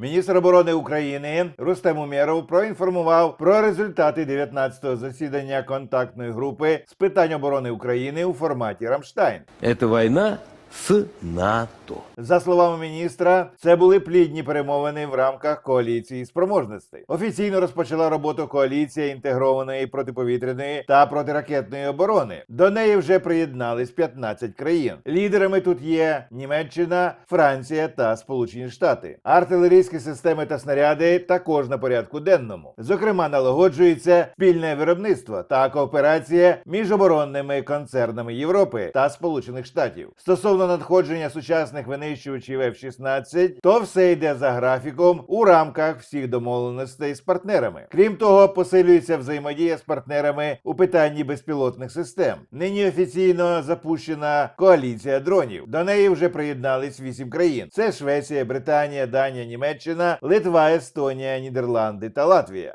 Міністр оборони України Рустем Умєров проінформував про результати 19-го засідання контактної групи з питань оборони України у форматі Рамштайн. Это война с НАТО. За словами міністра, це були плідні перемовини в рамках коаліції спроможностей. Офіційно розпочала роботу коаліція інтегрованої протиповітряної та протиракетної оборони. До неї вже приєднались 15 країн. Лідерами тут є Німеччина, Франція та Сполучені Штати. Артилерійські системи та снаряди також на порядку денному. Зокрема, налагоджується спільне виробництво та кооперація між оборонними концернами Європи та Сполучених Штатів. Стосовно надходження сучасних винищувачів F-16, то все йде за графіком у рамках всіх домовленостей з партнерами. Крім того, посилюється взаємодія з партнерами у питанні безпілотних систем. Нині офіційно запущена коаліція дронів. До неї вже приєднались вісім країн: це Швеція, Британія, Данія, Німеччина, Литва, Естонія, Нідерланди та Латвія.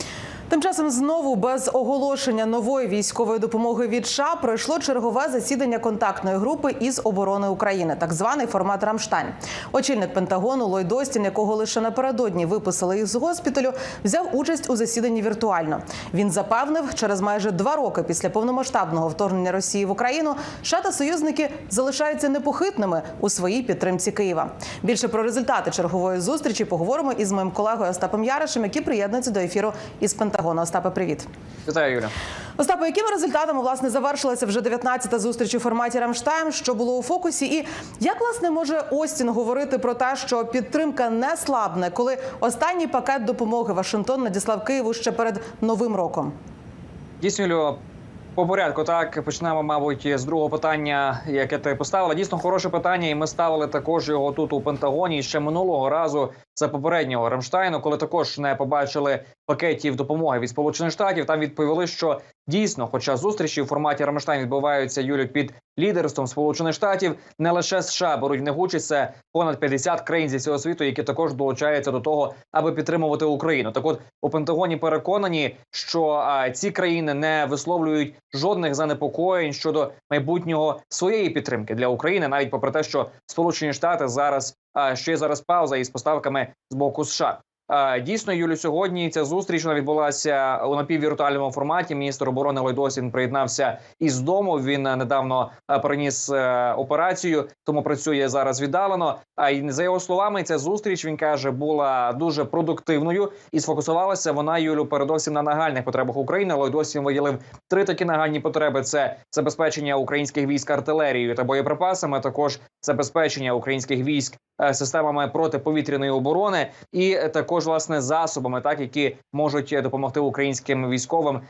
Тим часом знову без оголошення нової військової допомоги від США пройшло чергове засідання контактної групи із оборони України, так званий формат Рамштайн. Очільник Пентагону Ллойд Остін, якого лише напередодні виписали із госпіталю, взяв участь у засіданні віртуально. Він запевнив, через майже два роки після повномасштабного вторгнення Росії в Україну США та союзники залишаються непохитними у своїй підтримці Києва. Більше про результати чергової зустрічі поговоримо із моїм колегою Остапом Яришем, який приєднується до ефіру із Пентагону. Остапе, привіт. Вітаю, Юля. Остапе, якими результатами власне завершилася вже 19-та зустріч у форматі Рамштайн, що було у фокусі, і як власне може Остін говорити про те, що підтримка не слабне, коли останній пакет допомоги Вашингтон надіслав Києву ще перед новим роком? Дійсно, Юлю, по порядку, так почнемо, мабуть, з другого питання, яке ти поставила. Дійсно, хороше питання, і ми ставили також його тут у Пентагоні ще минулого разу. Це попереднього Рамштайну, коли також не побачили пакетів допомоги від Сполучених Штатів. Там відповіли, що дійсно, хоча зустрічі в форматі Рамштайн відбуваються Юлю під лідерством Сполучених Штатів, не лише США беруть в них участь, це понад 50 країн зі всього світу, які також долучаються до того, аби підтримувати Україну. Так, от у Пентагоні переконані, що а, ці країни не висловлюють жодних занепокоєнь щодо майбутнього своєї підтримки для України, навіть попри те, що Сполучені Штати зараз а, ще зараз пауза із поставками з боку США. Дійсно, Юлю, сьогодні ця зустріч вона відбулася у напіввіртуальному форматі. Міністр оборони Ллойд Остін приєднався із дому. Він е, недавно е, переніс е, операцію, тому працює зараз віддалено. А й за його словами, ця зустріч він каже була дуже продуктивною і сфокусувалася вона Юлю передовсім на нагальних потребах України. Ллойд Остін виділив три такі нагальні потреби: це забезпечення українських військ артилерією та боєприпасами. Також забезпечення українських військ системами протиповітряної оборони, і е, також власне засобами, так які можуть е, допомогти українським військовим е,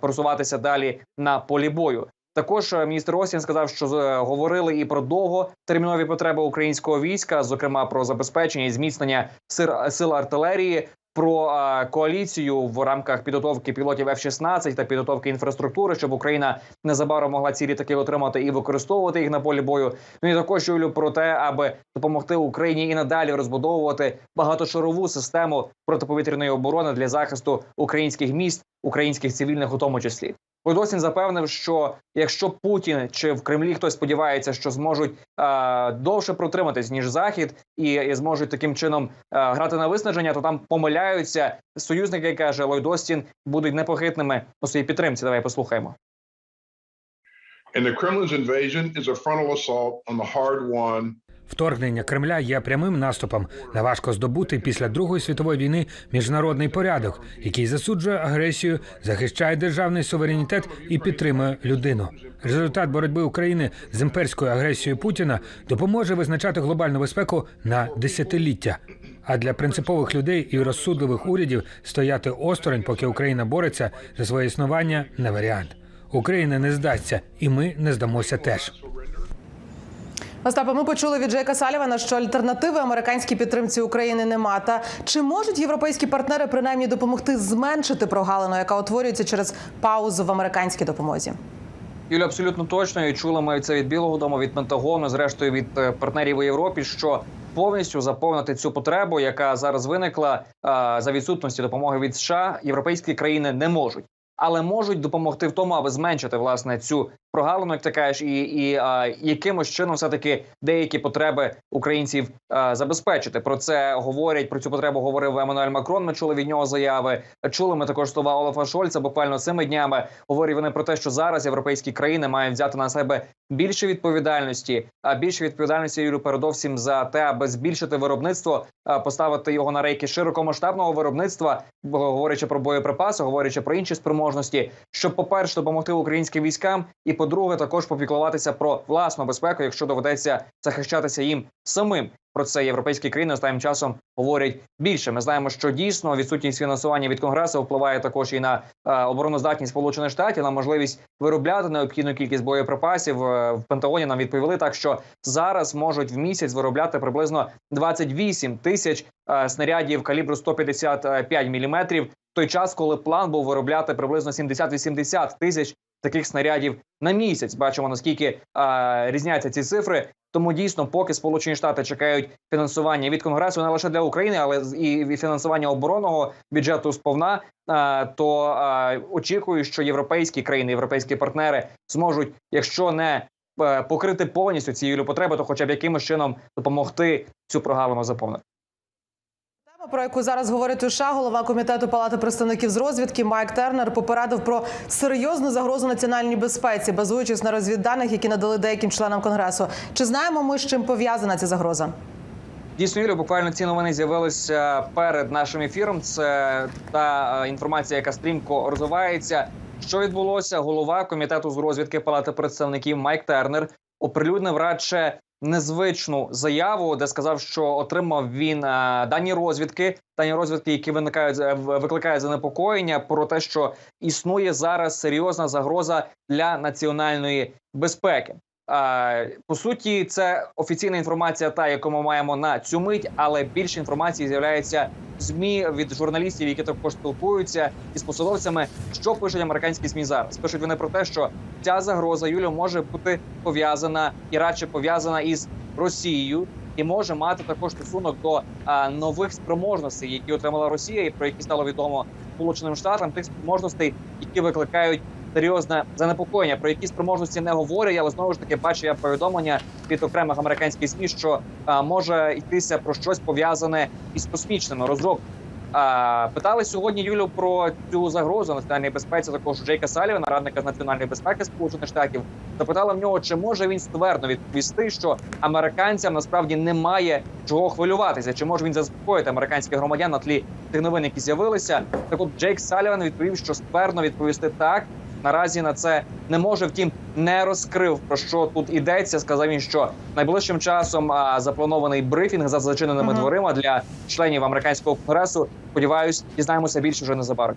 просуватися далі на полі бою. Також е, міністр Остін сказав, що е, говорили і про довготермінові потреби українського війська, зокрема про забезпечення і зміцнення сил артилерії. Про коаліцію в рамках підготовки пілотів F-16 та підготовки інфраструктури, щоб Україна незабаром могла ці літаки отримати і використовувати їх на полі бою. Ну і також Юлю про те, аби допомогти Україні і надалі розбудовувати багатошарову систему протиповітряної оборони для захисту українських міст, українських цивільних, у тому числі. Подосін запевнив, що якщо Путін чи в Кремлі хтось сподівається, що зможуть е, довше протриматись ніж Захід, і, і зможуть таким чином е, грати на виснаження, то там помиляються союзники, каже Ллойд Остін, будуть непохитними у своїй підтримці. Давай послухаємо. And the Kremlin's invasion is a frontal assault on the hard-won Вторгнення Кремля є прямим наступом на важко здобутий після Другої світової війни міжнародний порядок, який засуджує агресію, захищає державний суверенітет і підтримує людину. Результат боротьби України з імперською агресією Путіна допоможе визначати глобальну безпеку на десятиліття. А для принципових людей і розсудливих урядів стояти осторонь, поки Україна бореться за своє існування, не варіант. Україна не здасться, і ми не здамося теж. Остапе, ми почули від Джейка Салівана, що альтернативи американській підтримці України нема. Та чи можуть європейські партнери принаймні допомогти зменшити прогалину, яка утворюється через паузу в американській допомозі? Юля, абсолютно точно і чули ми це від Білого Дому, від Пентагону, зрештою від е, партнерів у Європі, що повністю заповнити цю потребу, яка зараз виникла а, за відсутності допомоги від США, європейські країни не можуть. Але можуть допомогти в тому, аби зменшити власне цю прогалину, як ти кажеш, і, і а, якимось чином все таки деякі потреби українців а, забезпечити. Про це говорять. Про цю потребу говорив Еммануель Макрон. Ми чули від нього заяви. Чули ми також слова Олафа Шольца. Буквально цими днями говорять вони про те, що зараз європейські країни мають взяти на себе більше відповідальності, а більше відповідальності Юрію, передовсім за те, аби збільшити виробництво, поставити його на рейки широкомасштабного виробництва, говорячи про боєприпаси, говорячи про інші спроможності, щоб, по перше, допомогти українським військам, і по-друге, також попіклуватися про власну безпеку, якщо доведеться захищатися їм самим. Про це європейські країни останнім часом говорять більше. Ми знаємо, що дійсно відсутність фінансування від конгресу впливає також і на е, обороноздатність Сполучених Штатів, на можливість виробляти необхідну кількість боєприпасів. Е, в Пентагоні нам відповіли так, що зараз можуть в місяць виробляти приблизно 28 тисяч е, снарядів калібру 155 міліметрів. В той час, коли план був виробляти приблизно 70-80 тисяч таких снарядів на місяць. Бачимо наскільки е, різняться ці цифри. Тому дійсно, поки Сполучені Штати чекають фінансування від конгресу не лише для України, але і фінансування оборонного бюджету сповна, то очікую, що європейські країни, європейські партнери зможуть, якщо не е, покрити повністю цією потреби, то хоча б якимось чином допомогти цю прогалину заповнити. Тема, про яку зараз говорить у США, голова комітету Палати представників з розвідки Майк Тернер попередив про серйозну загрозу національній безпеці, базуючись на розвідданих, які надали деяким членам конгресу. Чи знаємо ми з чим пов'язана ця загроза? Дійсно, Юлю, буквально ці новини з'явилися перед нашим ефіром. Це та е, інформація, яка стрімко розвивається. Що відбулося? Голова комітету з розвідки Палати представників Майк Тернер оприлюднив радше незвичну заяву, де сказав, що отримав він е, дані розвідки, дані розвідки, які виникають е, викликають занепокоєння про те, що існує зараз серйозна загроза для національної безпеки. По суті, це офіційна інформація, та яку ми маємо на цю мить, але більше інформації з'являється змі від журналістів, які також спілкуються із посадовцями. Що пишуть американські змі зараз? Пишуть вони про те, що ця загроза Юлю може бути пов'язана і радше пов'язана із Росією. І може мати також стосунок до а, нових спроможностей, які отримала Росія, і про які стало відомо Сполученим Штатам, тих спроможностей, які викликають серйозне занепокоєння, про які спроможності не говорять, але знову ж таки бачу я повідомлення від окремих американських ЗМІ, що а, може йтися про щось пов'язане із космічними розробками. А, питали сьогодні Юлю про цю загрозу національній безпеці. Також Джейка Салівана, радника з національної безпеки Сполучених Штатів, запитала в нього, чи може він ствердно відповісти, що американцям насправді немає чого хвилюватися, чи може він заспокоїти американських громадян на тлі тих новин, які з'явилися. Так от Джейк Саліван відповів, що ствердно відповісти так. Наразі на це не може, втім не розкрив про що тут ідеться. Сказав він, що найближчим часом а, запланований брифінг за зачиненими Мгм. дверима для членів американського конгресу. Сподіваюсь, дізнаємося більше вже незабаром.